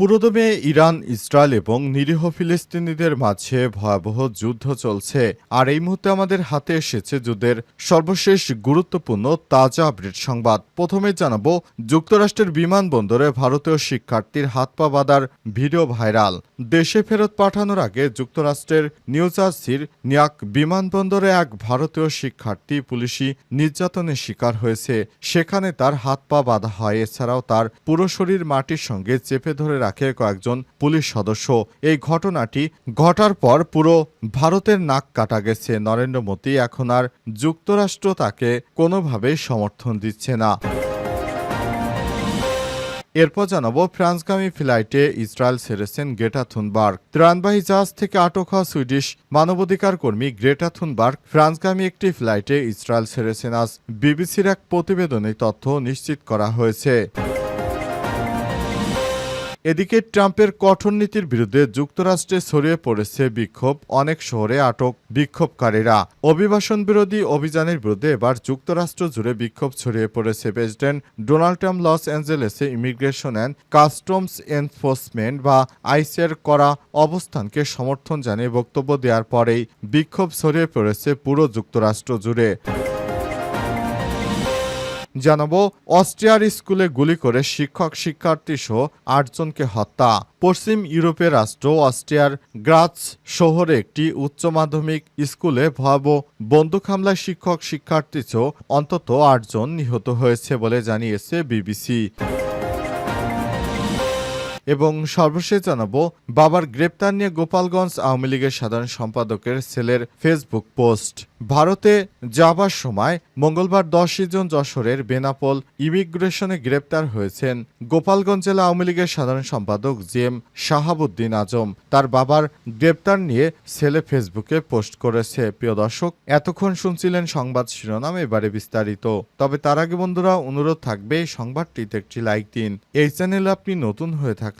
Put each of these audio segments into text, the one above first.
পুরোদমে Iran, Israel এবং নিরীহ ফিলিস্তিনিদের মাঝে ভয়াবহ যুদ্ধ চলছে। আর এই মুহূর্তে আমাদের হাতে এসেছে যুদ্ধের সর্বশেষ গুরুত্বপূর্ণ তাজা আপডেট সংবাদ। প্রথমে জানাব, যুক্তরাষ্ট্রের বিমানবন্দরে ভারতীয় শিক্ষার্থীর হাত পা বাঁধার ভিডিও ভাইরাল। দেশে ফেরত পাঠানোর আগে যুক্তরাষ্ট্রের নিউ জার্সির নিয়াক বিমানবন্দরে এক ভারতীয় শিক্ষার্থী পুলিশি নির্যাতনের শিকার হয়েছে। সেখানে তার হাত পা বাঁধা হয়, এছাড়াও তার পুরো শরীর মাটির সঙ্গে চেপে ধরে রাখে কয়েকজন পুলিশ সদস্য। এই ঘটনাটি ঘটার পর পুরো ভারতের নাক কাটা গেছে। নরেন্দ্র মোদী এখন আর যুক্তরাষ্ট্র তাকে কোনোভাবেই সমর্থন দিচ্ছে না। এরপর জানাব, ফ্রান্সগামী ফ্লাইটে ইসরায়েল ছেড়েছেন গ্রেটা থুনবার্গ। ত্রাণবাহী জাহাজ থেকে আটক হওয়া সুইডিশ মানবাধিকার কর্মী গ্রেটা থুনবার্গ ফ্রান্সগামী একটি ফ্লাইটে ইসরায়েল ছেড়েছেন। আজ বিবিসির এক প্রতিবেদনে তথ্য নিশ্চিত করা হয়েছে। এদিকে ট্রাম্পের কঠোর নীতির বিরুদ্ধে যুক্তরাষ্ট্রে ছড়িয়ে পড়েছে বিক্ষোভ। অনেক শহরে আটক বিক্ষোভকারীরা। অভিবাসন বিরোধী অভিযানের বিরুদ্ধে এবার যুক্তরাষ্ট্র জুড়ে বিক্ষোভ ছড়িয়ে পড়েছে। প্রেসিডেন্ট ডোনাল্ড ট্রাম্প লস অ্যাঞ্জেলেসে ইমিগ্রেশন অ্যান্ড কাস্টমস এনফোর্সমেন্ট বা আইসের করা অবস্থানকে সমর্থন জানিয়ে বক্তব্য দেওয়ার পরেই বিক্ষোভ ছড়িয়ে পড়েছে পুরো যুক্তরাষ্ট্র জুড়ে। জানাব, অস্ট্রিয়ার স্কুলে গুলি করে শিক্ষক শিক্ষার্থী সহ আটজনকে হত্যা। পশ্চিম ইউরোপের রাষ্ট্র অস্ট্রিয়ার গ্রাচ শহরে একটি উচ্চ মাধ্যমিক স্কুলে ভয়াবহ বন্দুক হামলায় শিক্ষক শিক্ষার্থী সহ অন্তত আটজন নিহত হয়েছে বলে জানিয়েছে বিবিসি। এবং সর্বশেষ জানাব, বাবার গ্রেপ্তার নিয়ে গোপালগঞ্জ আওয়ামী লীগের সাধারণ সম্পাদকের ছেলের ফেসবুক পোস্ট। ভারতে যাবার সময় মঙ্গলবার দশই জন যশোরের বেনাপোল ইমিগ্রেশনে গ্রেপ্তার হয়েছেন গোপালগঞ্জ জেলা আওয়ামী লীগের সাধারণ সম্পাদক জি এম শাহাবুদ্দিন আজম। তার বাবার গ্রেপ্তার নিয়ে ছেলে ফেসবুকে পোস্ট করেছে। প্রিয় দর্শক, এতক্ষণ শুনছিলেন সংবাদ শিরোনাম, এবারে বিস্তারিত। তবে তার আগে বন্ধুরা, অনুরোধ থাকবে, সংবাদটিতে একটি লাইক দিন। এই চ্যানেল আপনি নতুন হয়ে থাকলে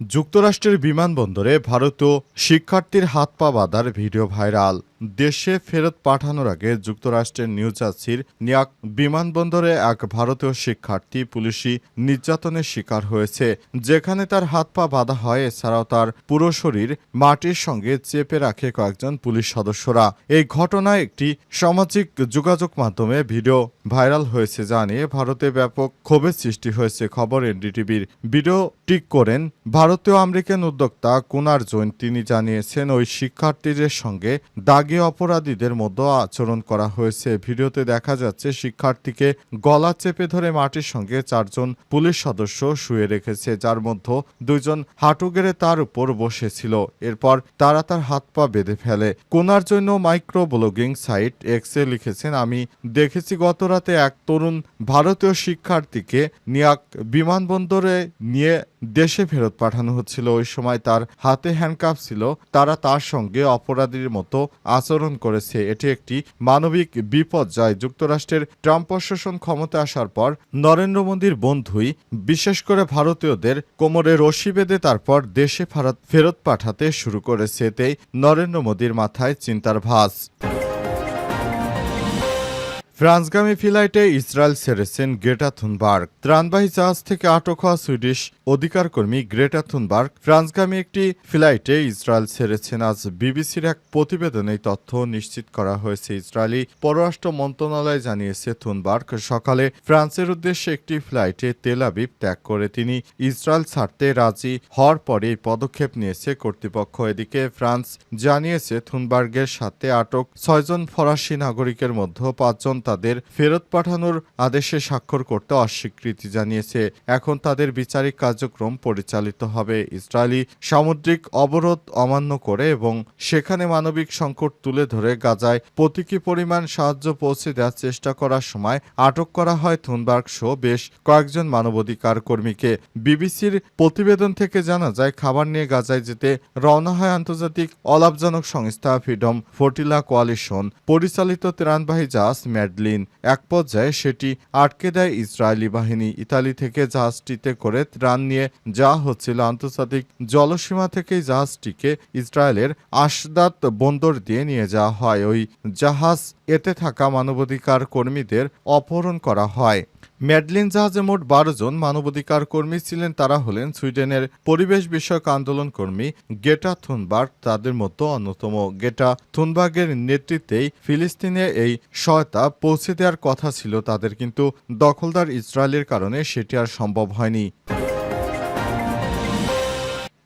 যুক্তরাষ্ট্রের বিমানবন্দরে ভারতীয় শিক্ষার্থীর হাত পা বাঁধার ভিডিও ভাইরাল। দেশে ফেরত পাঠানোর আগে যুক্তরাষ্ট্রের নিউ জার্সির নিয়াক বিমানবন্দরে এক ভারতীয় শিক্ষার্থী পুলিশি নির্যাতনের শিকার হয়েছে। যেখানে তার হাত পা বাঁধা হয়, এছাড়াও তার পুরো শরীর মাটির সঙ্গে চেপে রাখে কয়েকজন পুলিশ সদস্যরা। এই ঘটনায় একটি সামাজিক যোগাযোগ মাধ্যমে ভিডিও ভাইরাল হয়েছে জানিয়ে ভারতে ব্যাপক ক্ষোভের সৃষ্টি হয়েছে, খবর এনডিটিভির। ভিডিও টিক করেন ভারতীয় আমেরিকান উদ্যোক্তা কুনার জৈন। তিনি জানিয়েছেন, ওই শিক্ষার্থীদের সঙ্গে দাগি অপরাধীদের মধ্যে আচরণ করা হয়েছে। ভিডিওতে দেখা যাচ্ছে, শিক্ষার্থীকে গলা চেপে ধরে মাটির সঙ্গে চারজন পুলিশ সদস্য শুয়ে রেখেছে, যার মধ্যে দুইজন হাঁটু গেড়ে তার উপর বসেছিল। এরপর তারা তার হাত পা বেঁধে ফেলে। কোনার জন্য মাইক্রো ব্লগিং সাইট এক্সে লিখেছেন, আমি দেখেছি গত রাতে এক তরুণ ভারতীয় শিক্ষার্থীকে নিয়াক বিমানবন্দরে নিয়ে দেশে ফেরত পাঠানো হচ্ছিল। ওই সময় তার হাতে হ্যান্ডকাপ ছিল। তারা তার সঙ্গে অপরাধীর মতো আচরণ করেছে। এটি একটি মানবিক বিপদ যায় যুক্তরাষ্ট্রের ট্রাম্প প্রশাসন ক্ষমতা আসার পর নরেন্দ্র মোদীর বন্ধুই, বিশেষ করে ভারতীয়দের কোমরে রশি বেঁধে তারপর দেশে ফেরত পাঠাতে শুরু করেছে। এতেই নরেন্দ্র মোদীর মাথায় চিন্তার ভাস ফ্রান্সগামী ফ্লাইটে ইসরায়েল ছেড়েছেন গ্রেটা থুনবার্গ। ত্রাণবাহী জাহাজ থেকে আটক হওয়া সুইডিশ অধিকার কর্মী গ্রেটা থুনবার্গ ফ্রান্সগামী একটি ফ্লাইটে ইসরায়েল ছেড়েছেন। আজ বিবিসির এক প্রতিবেদনে তথ্য নিশ্চিত করা হয়েছে। ইসরায়েলি পররাষ্ট্র মন্ত্রণালয় জানিয়েছে, থুনবার্গ সকালে ফ্রান্সের উদ্দেশ্যে একটি ফ্লাইটে তেল আবিব ত্যাগ করে তিনি ইসরায়েল ছাড়তে রাজি হওয়ার পরে পদক্ষেপ নিয়েছে কর্তৃপক্ষ। এদিকে ফ্রান্স জানিয়েছে, থুনবার্গের সাথে আটক ছয়জন ফরাসি নাগরিকের মধ্যে পাঁচজন তাদের ফেরত পাঠানোর আদেশে স্বাক্ষর করতে অস্বীকৃতি জানিয়েছে। এখন তাদের বিচারিক কার্যক্রম পরিচালিত হবে। ইসরায়েলি সামুদ্রিক অবরোধ অমান্য করে এবং সেখানে মানবিক সংকট তুলে ধরে গাজায় প্রতীকী পরিমাণ সাহায্য পৌঁছে দেওয়ার চেষ্টা করার সময় আটক করা হয় থুনবার্গ সহ বেশ কয়েকজন মানবাধিকার কর্মীকে। বিবিসির প্রতিবেদন থেকে জানা যায়, খাবার নিয়ে গাজায় যেতে রওনা হয় আন্তর্জাতিক অলাভজনক সংস্থা ফ্রিডম ফোর্টিলা কোয়ালিশন। পরিচালিত ত্রাণবাহী জাহাজ ম্যাডলিন এক পর্যায়ে সেটি আটকে দেয় ইসরায়েলি বাহিনী। ইতালি থেকে জাহাজটিতে করে ত্রাণ নিয়ে যা হচ্ছিল। আন্তর্জাতিক জলসীমা থেকেই জাহাজটিকে ইসরায়েলের আশদাত বন্দর দিয়ে নিয়ে যাওয়া হয়। ওই জাহাজ এতে থাকা মানবাধিকার কর্মীদের অপহরণ করা হয়। ম্যাডলিন জাহাজে মোট বারো জন মানবাধিকার কর্মী ছিলেন। তারা হলেন সুইডেনের পরিবেশ বিষয়ক আন্দোলন কর্মী গেটা থুনবার্গ। তাদের মতো অন্যতম গেটা থুনবার্গের নেতৃত্বেই ফিলিস্তিনে এই সহায়তা পৌঁছে দেওয়ার কথা ছিল তাদের, কিন্তু দখলদার ইসরায়েলের কারণে সেটি আর সম্ভব হয়নি।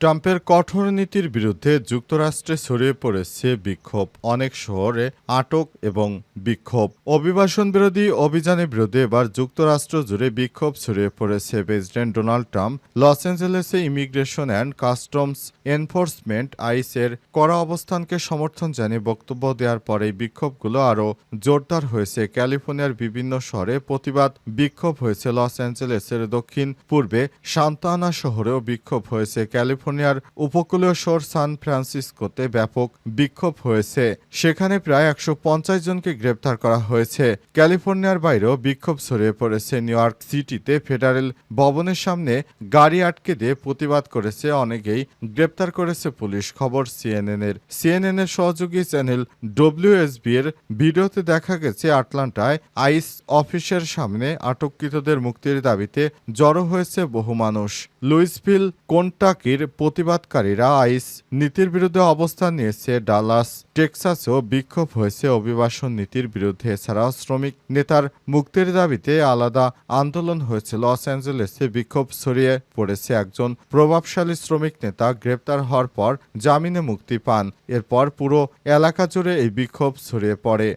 ট্রাম্পের কঠোর নীতির বিরুদ্ধে যুক্তরাষ্ট্রে ছড়িয়ে পড়েছে বিক্ষোভ। অনেক শহরে আটক এবং বিক্ষোভ। অভিবাসন বিরোধী অভিযানের বিরুদ্ধে এবার যুক্তরাষ্ট্র জুড়ে বিক্ষোভ ছড়িয়ে পড়েছে। প্রেসিডেন্ট ডোনাল্ড ট্রাম্প, লস অ্যাঞ্জেলেসে ইমিগ্রেশন অ্যান্ড কাস্টমস এনফোর্সমেন্ট আইসের কড়া অবস্থানকে সমর্থন জানিয়ে বক্তব্য দেওয়ার পরে বিক্ষোভগুলো আরও জোরদার হয়েছে। ক্যালিফোর্নিয়ার বিভিন্ন শহরে প্রতিবাদ বিক্ষোভ হয়েছে। লস অ্যাঞ্জেলেসের দক্ষিণ পূর্বে সান্তানা শহরেও বিক্ষোভ হয়েছে। ক্যালিফোর্নিয়ার উপকূলীয় শহর সান ফ্রান্সিসকোতে ব্যাপক বিক্ষোভ হয়েছে। সেখানে প্রায় একশো পঞ্চাশ জনকে গ্রেপ্তার করা হয়েছে। ক্যালিফোর্নিয়ার বাইরেও বিক্ষোভ ছড়িয়ে পড়েছে। নিউ ইয়র্ক সিটিতে ফেডারেল ভবনের সামনে গাড়ি আটকে দিয়ে প্রতিবাদ করেছে অনেকেই। গ্রেপ্তার করেছে পুলিশ খবর সিএনএন এর সিএনএন এর সহযোগী চ্যানেল ডব্লিউএসবি এর ভিডিওতে দেখা গেছে, আটলান্টায় আইস অফিসের সামনে আটককৃতদের মুক্তির দাবিতে জড়ো হয়েছে বহু মানুষ। লুইসভিল কোন্টাকির প্রতিবাদকারীরা আইস নীতির বিরুদ্ধে অবস্থান নিয়েছে। ডালাস, টেক্সাসেও বিক্ষোভ হয়েছে অভিবাসন নীতির বিরুদ্ধে। এছাড়াও শ্রমিক নেতার মুক্তির দাবিতে আলাদা আন্দোলন হয়েছে। লস অ্যাঞ্জেলেসে বিক্ষোভ ছড়িয়ে পড়েছে। একজন প্রভাবশালী শ্রমিক নেতা গ্রেপ্তার হওয়ার পর জামিনে মুক্তি পান। এরপর পুরো এলাকা জুড়ে এই বিক্ষোভ ছড়িয়ে পড়ে।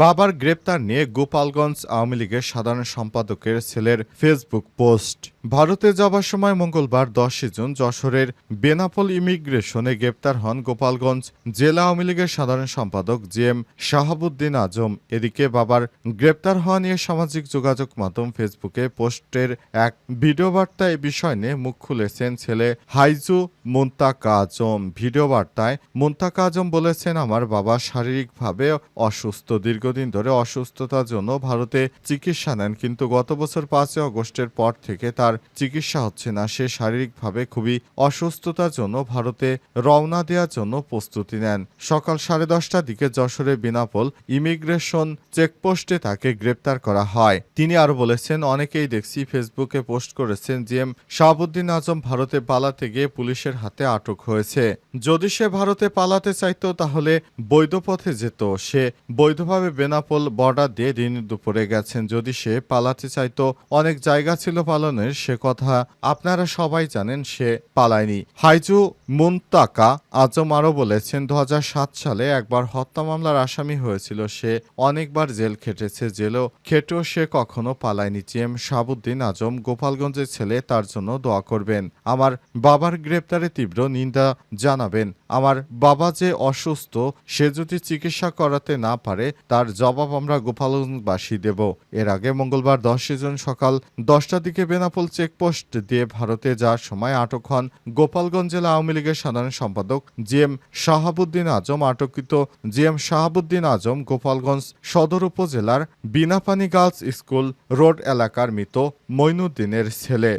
বাবার গ্রেপ্তার নিয়ে গোপালগঞ্জ আওয়ামী লীগের সাধারণ সম্পাদকের ছেলের ফেসবুক পোস্ট। ভারতে যাবার সময় মঙ্গলবার দশই জুন যশোরের বেনাপোল ইমিগ্রেশনে গ্রেপ্তার হন গোপালগঞ্জ জেলা আওয়ামী লীগের সাধারণ সম্পাদক জি এম শাহাবুদ্দিন আজম। এদিকে বাবার গ্রেপ্তার হওয়া নিয়ে সামাজিক যোগাযোগ মাধ্যম ফেসবুকে পোস্টের এক ভিডিও বার্তায় এ বিষয় নিয়ে মুখ খুলেছেন ছেলে হাইজু মুন্তাকা আজম ভিডিও বার্তায় মুন্তাকা আজম বলেছেন, আমার বাবা শারীরিকভাবে অসুস্থ। দীর্ঘদিন ধরে অসুস্থতার জন্য ভারতে চিকিৎসা নেন, কিন্তু গত বছর পাঁচই অগস্টের পর থেকে তার চিকিৎসা হচ্ছে না। সে শারীরিকভাবে খুবই অসুস্থতার জন্য ভারতে রওনা দেওয়ার জন্য প্রস্তুতি নেন। সকাল সাড়ে দশটার দিকে যশোরে বিনাপোল ইমিগ্রেশন চেকপোস্টে তাকে গ্রেপ্তার করা হয়। তিনি আরও বলেছেন, অনেকেই দেখছি, ফেসবুকে পোস্ট করেছেন জি এম শাহাবুদ্দিন আজম ভারতে পালাতে গিয়ে পুলিশের হাতে আটক হয়েছে। যদি সে ভারতে পালাতে চাইতো, তাহলে বৈধ পথে যেত। সে বৈধভাবে বেনাপোল বর্ডার দিয়ে দিন দুপুরে গেছেন। যদি সে পালাতে চাইতো, অনেক জায়গা ছিল পালনের। সে কথা আপনারা সবাই জানেন, সে পালায়নি। হাইজু মুন্তাকা আজম আরও বলেছেন দু হাজার সাত সালে একবার হত্যা মামলার আসামি হয়েছিল। সে অনেকবার জেল খেটেছে। জেলও খেটেও সে কখনো পালায়নি। জি এম শাহাবুদ্দিন আজম গোপালগঞ্জের ছেলে, তার জন্য দোয়া করবেন। আমার বাবার গ্রেপ্তারে তীব্র নিন্দা জানাবেন। আমার বাবা যে অসুস্থ, সে যদি চিকিৎসা করাতে না পারে, তার জবাব আমরা গোপালগঞ্জবাসী দেব। এর আগে মঙ্গলবার দশই জুন সকাল দশটার দিকে বেনাপোল চেকপোস্ট দিয়ে ভারতে যাওয়ার সময় আটক হন গোপালগঞ্জ জেলা আওয়ামী লীগের সাধারণ সম্পাদক জি এম শাহাবুদ্দিন আজম। আটককৃত জি এম শাহাবুদ্দিন আজম গোপালগঞ্জ সদর উপজেলার বিনাপানি গার্লস স্কুল রোড এলাকার মৃত মইনুদ্দিনের ছেলে।